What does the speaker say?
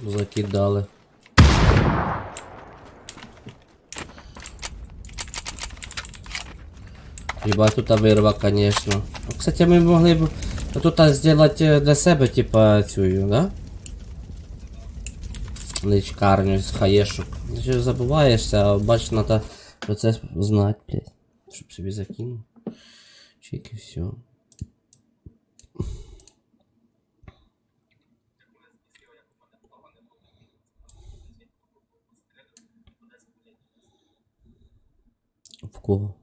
закидали. Ебать, тут вирва, конечно. Ну, Кстати, мы могли бы тут сделать э, для себе, типа, цю, да? Личкарню з хаєшок. Ти ж забуваєшся, а бач, надо процес знати, блядь. Щоб собі закинув. Чик і все. 不过